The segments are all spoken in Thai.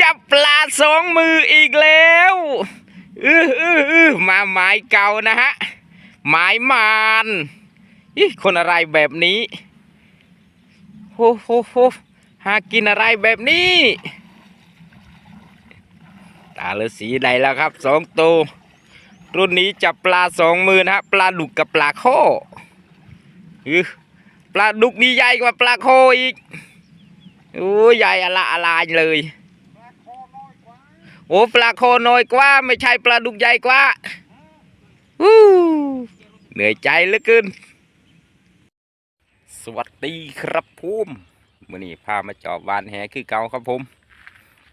จับปลาสองมืออีกแล้วอืออืออือมาหมายเก่านะฮะหมายมานอีคนอะไรแบบนี้โหโหโหหากินอะไรแบบนี้ ตาฤาษีใดแล้วครับสองตัวรุ่นนี้จับปลาสองมือนะฮะปลาดุกกับปลาโคอือปลาดุกนี่ใหญ่กว่าปลาโคอีกโอ้ยใหญ่อละอลายเลย โอ้ปลาโคน้อยกว่า ไม่ใช่ปลาดุกใหญ่กว่าวู้เหนื่อยใจเหลือเกิน สวัสดีครับผมมื่อนี้พามาจอบวานแหคือเก่าครับผม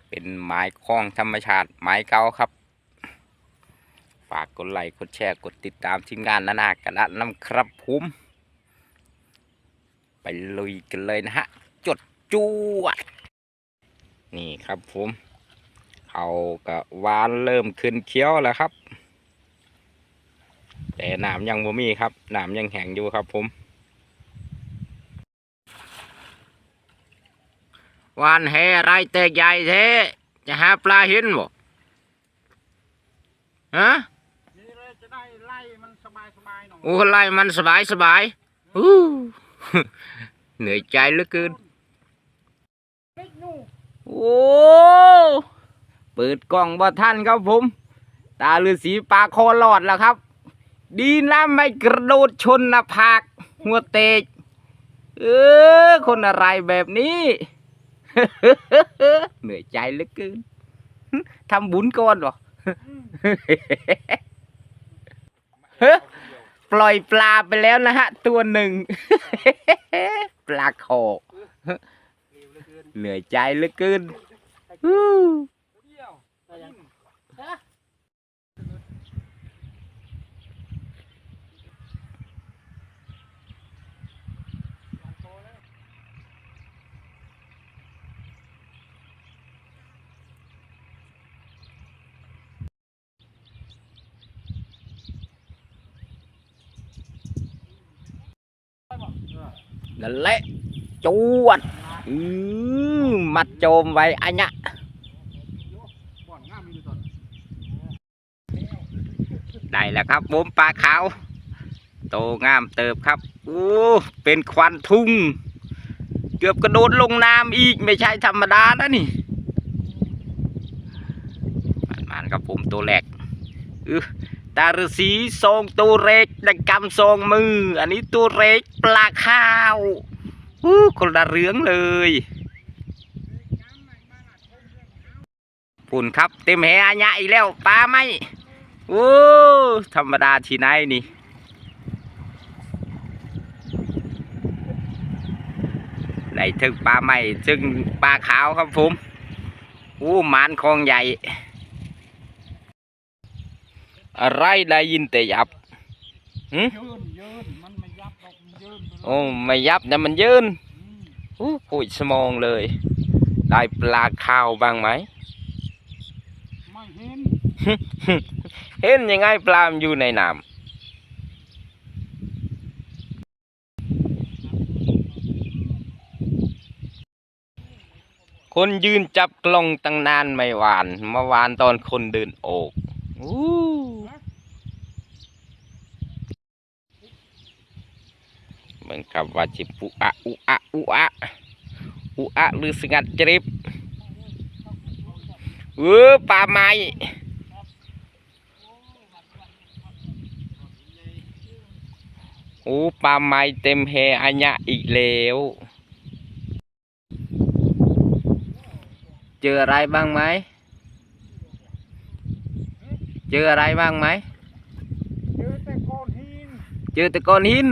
เป็นไม้คล้องธรรมชาติไม้เก่าครับ ฝากกดไลค์กดแชร์กดติดตามทีมงานนานากระดานน้ำครับผมไปลุยกันเลยนะฮะ จดจวด นี่ครับผม เขากับวานเริ่มขึ้นเคี้ยวแล้วครับ แต่หนามยังบ่มีครับหนามยังแห้งอยู่ครับผมวานแหไรแตกใหญ่แท้จะหาปลาเห็นบ่ฮะนี่เลยจะได้ไล่มันสบายสบายๆหน่อยโอ้ไล่มันสบายสบายอู้เหนื่อยใจเหลือเกินเฮ้ยนู่โอ้ เปิดกล้องบ่ท่านครับผม ตาฤาษีปลาคอหลอดแล้วครับ ดีนะไม่กระโดดชนหน้าผากหัวเตกเออคนอะไรแบบนี้ เหนื่อยใจเหลือเกินทำบุญก่อนหรอปล่อยปลาไปแล้วนะฮะ ตัวหนึ่ง ปลาโคอเหนื่อยใจเหลือเกินฮู้ เดียวได้ยัง นั่นแหละจวดอือมัดโจมไว้อันเนี้ยบ่ยได้แล้วครับผมปลาขาว โตงามเติบครับโอ้เป็นควันทุ่ง เกือบกระโดดลงน้ำอีกไม่ใช่ธรรมดานะนี่มันครับผมตัวแรกอือ ตาฤาษีทรงตัวเล็กดังกำทรงมือ อันนี้ตัวเล็กปลาข้าวอู้คนละเรื่องเลยปุ่นครับเต็มแหอัญะอีกแล้วปลาไหมโอ้ธรรมดาที่ไหนนี่ได้ถึงปลาใหม่ซึ่งปลาขาวครับผมอู้หมานคลองใหญ่ อะไรได้ยินแต่ยับหืมยืนยืนมันไม่ยับดอกมันยืนไปเลยโอ้ไม่ยับแต่มันยืนอืมอู้ปุยสมองเลย ได้ปลาข้าวบ้างไหมไม่เห็น เห็นยังไงปลามันอยู่ในน้ำคนยืนจับกล้องตั้งนานไม่หวานเมื่อวานตอนคนเดินโอกอู้ เหมือนกับว่าจิปุอะอุอะอุอะอุอะหรือสงัดจริบเออปลาไม้โอ้ปลาไม้เต็มแฮอัญญะอีกแล้ว เจออะไรบ้างไหม เจออะไรบ้างไหม เจอแต่ก้อนหิน เจอแต่ก้อนหิน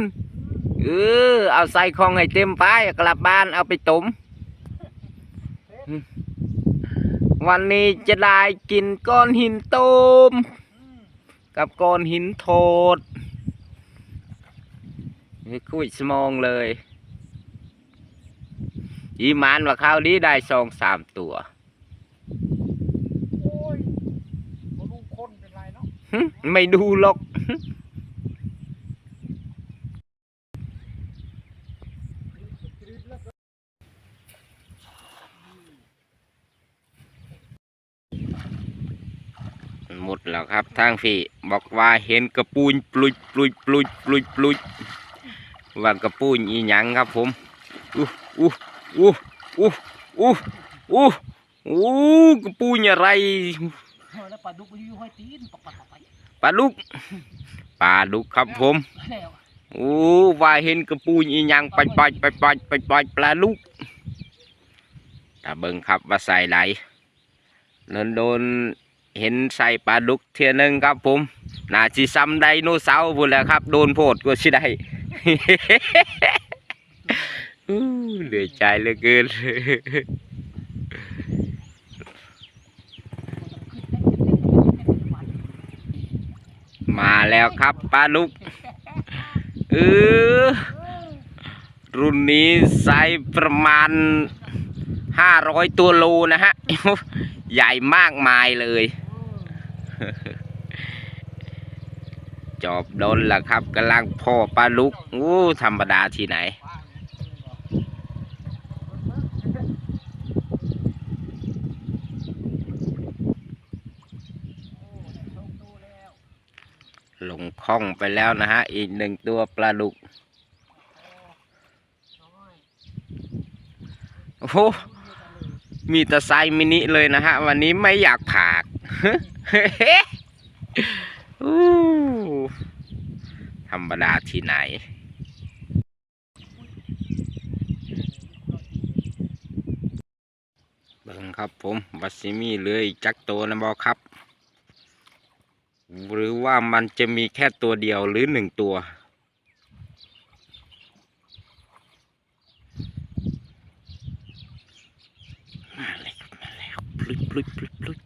เออเอาใส่คลองให้เต็มไปกลับบ้านเอาไปตุมวันนี้จะได้กินก้อนหินต้มกับก้อนหินโทดนี่คุยสมองเลยอีหมานว่าข้าวนี้ได้สองสามตัวโอ้ยมาดูคนเป็นไรเนาะหึไม่ดูหรอก หมดแล้วครับทางพี่บอกว่าเห็นกระปูนปลุยปลุยปลุยปลุยปลุยว่ากระปูนอีหยังครับผมอู้อู้อู้อู้อู้อู้อู้กระปูนอะไรปลาดุกมันอยู่ห้อยตีนปักปลาดุกปลาดุกครับผมแล้วโอ้ว่าเห็นกระปูนอีหยังไปไปไปไปไปไปปลาดุกตาเบิงครับว่าใส่ไหลโดนโดน เห็นใส่ปลาดุกเทียหนึงครับผมน่าจิซ้ำไดโนเสาร์พูดแหล้วครับ โดนโพดก็สิได้เหลือใจเหลือเกินมาแล้วครับปลาดุกเออรุ่นนี้ไซส์ประมาณห้าร้อยตัวโลนะฮะ ใหญ่มากมายเลย จอบโดนล่ะครับกำลังพ่อปลาลุกอู้ธรรมดาที่ไหน ลงคล้องไปแล้วนะฮะ อีกหนึ่งตัวปลาดุก โอ้มีแต่ไซมินิเลยนะฮะ วันนี้ไม่อยากผาก ธรรมดาที่ไหน เบิ่งครับผมวัซิมีเลยจักโตนะบอครับ หรือว่ามันจะมีแค่ตัวเดียวหรือหนึ่งตัวมาเลยครับมาแล้วพลุดพลุดพลุดพลุด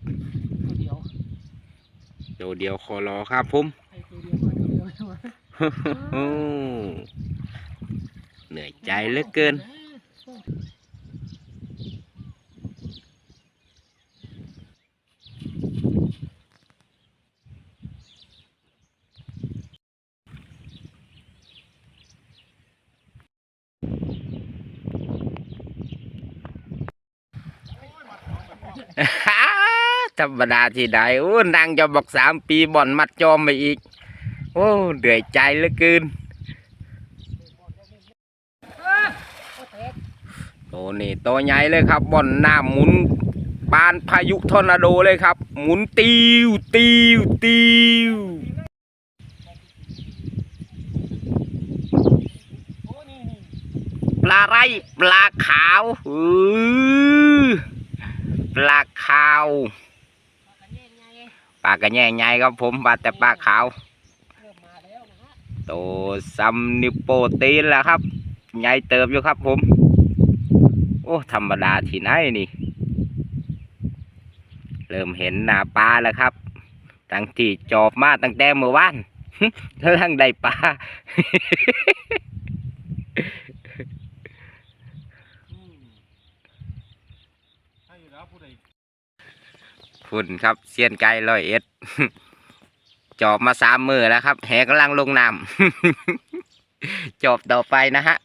โดดเดียวคอรอครับผมเหนื่อยใจเหลือเกิน ธรรมดาที่ใดโอ้นางจะบอกสามปีบ่อนมัดจอมไปอีก โอ้เดือยใจเหลือเกินโตนี่โตใหญ่เลยครับบ่อนหน้าหมุนปานพายุทอร์นาโดเลยครับ หมุนติวติวติวปลาไรปลาขาว อือปลาขาว ปลากระแยงไง ปลากระแยงใหญ่ครับผมปลาแต่ปลาขาวเริ่มมาแล้วนะฮะโตซัมนิโปตีนแล้วครับใหญ่เติบอยู่ครับผม โอ้ธรรมดาที่ไหนนี่ เริ่มเห็นหน้าปลาแล้วครับตั้งที่จอบมาตั้งแต่เมื่อวานกำลังได้ปลา อืมให้แล้วผู้ใด คุณครับเซียนไก่ร้อยเอ็ดจอบมาสามมือแล้วครับ แหกำลังลงน้ำจอบต่อไปนะฮะ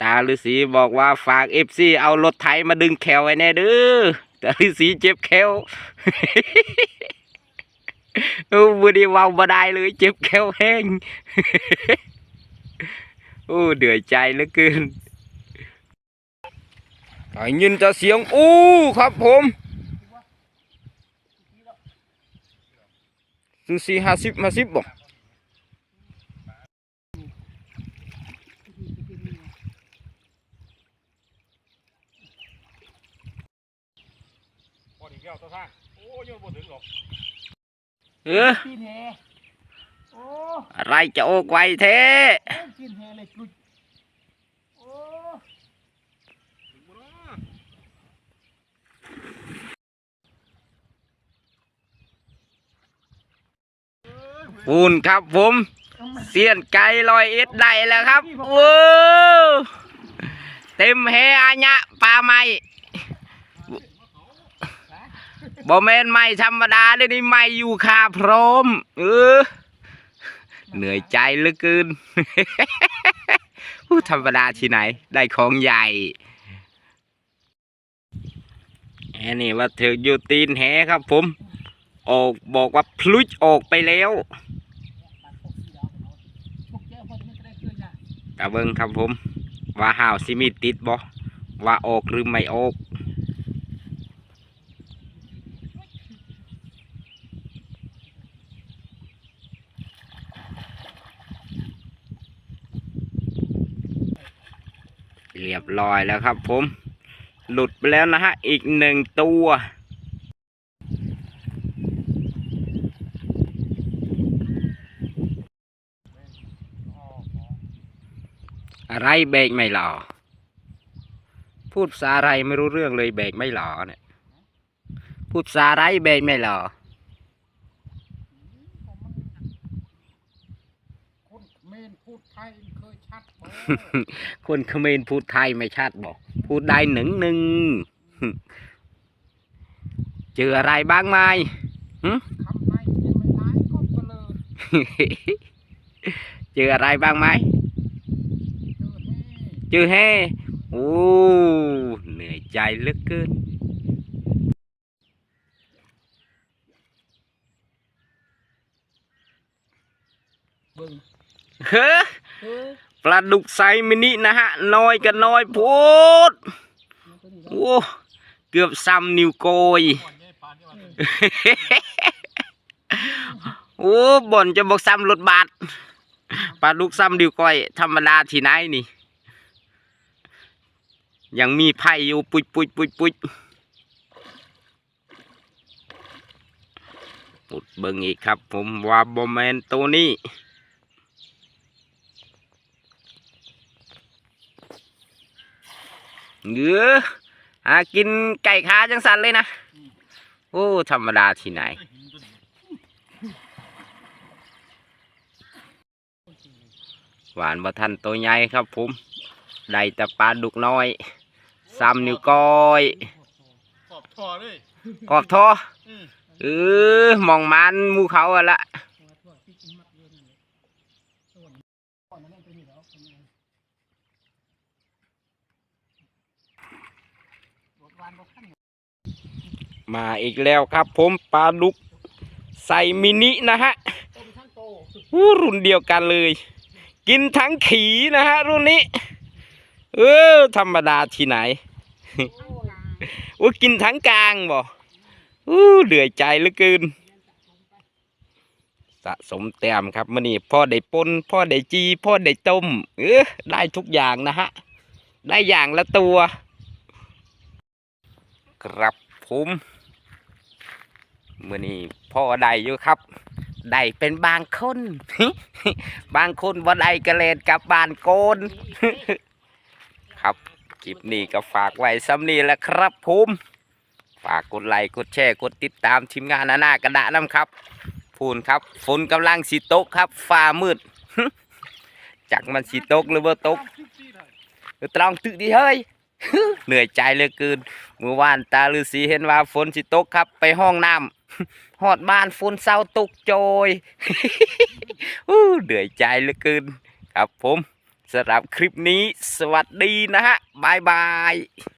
ตาฤาษีบอกว่าฝากเอฟซีเอารถไถมาดึงแขวไว้แน่เด้อตาฤาษีเจ็บแขวโอ้บุดีว้าบ่ได้เลยเจ็บแขวแห้ง โอ้เดือดใจเหลือเกิน ได้ยินแต่เสียง อู้ครับผมซูซีห้าสิบห้าสิบบ่พอดีแก้วตัวท่างโอ้ยยังบ่ถึงหรอกเออกินแฮโอ้อะไรจะโอกไวเท กินแฮเลยกลุดโอ้ ถึงบ่เนาะ ปูนครับผมเสียนไก่ลอยเอ็ดได้แล้วครับโอ้เต็มเฮอัญะปลาไม้บ่แมนไม้ธรรมดาเด้อนี่ไม้อยู่คาพร้อม เออ เหนื่อยใจเหลือเกินอู้ธรรมดาที่ไหน ได้ของใหญ่แหนี่ว่าเธออยู่ตีนแหครับผม ออกบอกว่าพลุจออกไปแล้ว พวกเจ้าพอจะไม่ได้เคย นะตาเบิงครับผม ว่าห่าวสิมีติดบ่ว่าออกหรือไม่ออกเรียบร้อยแล้วครับผม หลุดไปแล้วนะฮะ อีกหนึ่งตัว อะไรเบรกไม่หล่อพูดภาษาอะไรไม่รู้เรื่องเลยเบรกไม่หล่อเนี่ยพูดภาษาอะไรเบรกไม่หล่อคนเมนพูดไทยเคยชัดบ่คนเขมรพูดไทยไม่ชัดบอก พูดได้หนึ่งหนึ่งเจออะไรบ้างไหมคำไหนที่ไม่ร้ายก็เตลิดเจออะไรบ้างไหม เจอแน่เจอแฮ่โอ้เหนื่อยใจเหลือเกินเบิ่งเฮ้อเออปลาดุกไซส์มินินะฮะน้อยกันน้อยโพดมันตัวนี้โอ้เกือบซ้ำนิ้วโกยก่อนไงปานนี่ว่าโอ้บ่นจะบอกซ้ำรถบาทปลาดุกซ้ำนิ้วก้อยธรรมดาที่ไหนนี่ ยังมีไผ่อยู่ปุยปุยปุยปุยปุดเบิ่งอีกครับ ผมว่าบอแมนตัวนี้เงือหากินไก่ขาจังสันเลยนะ โอ้ ธรรมดาที่ไหน หวานบ่ทันตัวใหญ่ครับผม ได้แต่ปลาดุกน้อย ซ้ำนิ้วก้อยขอบทอเลยกอบทออืมเออมองมันหมูเขาอะละตัวตัวที่กินมักเยอะนั่นแหละตัวนี้ก่อนนั้นตัวนี้แล้วเป็นไงบทวานบทขั้นเนี่ยมาอีกแล้วครับผมปลาดุกใส่มินินะฮะโตเป็นทั้งโตอู้รุ่นเดียวกันเลย กินทั้งขีนะฮะรุ่นนี้ เออธรรมดาที่ไหนโอ้ยอู้กินทั้งกลางบ่อู้เดือดใจเหลือเกิน สะสมแต้มครับมื่อนี้พ่อได้ปนพ่อได้จีพ่อได้ต้ม เออได้ทุกอย่างนะฮะ ได้อย่างละตัว ครับผมมื่อนี้พ่อได้อยู่ครับได้เป็นบางคน บางคนว่าได้กระเลนกลับบ้านโกน ครับ คลิปนี้ก็ฝากไว้ซ้ำนี้แหละครับผมฝากกดไลค์กดแชร์กดติดตามทีมงานอาณากระดะน้ำครับพูนครับฝนกำลังสีตกครับฟ้ามืดจักมันสีตกหรือว่าตกทุกที่เลออตรองตึกดีเฮ้ยเหนื่อยใจเหลือเกินเมื่อวานตาฤาษีเห็นว่าฝนสิตกครับ ไปห้องน้ำหอดบ้านฝนเศร้าตกโจยอู้เหนื่อยใจเหลือเกินครับผม สำหรับคลิปนี้สวัสดีนะฮะบายบาย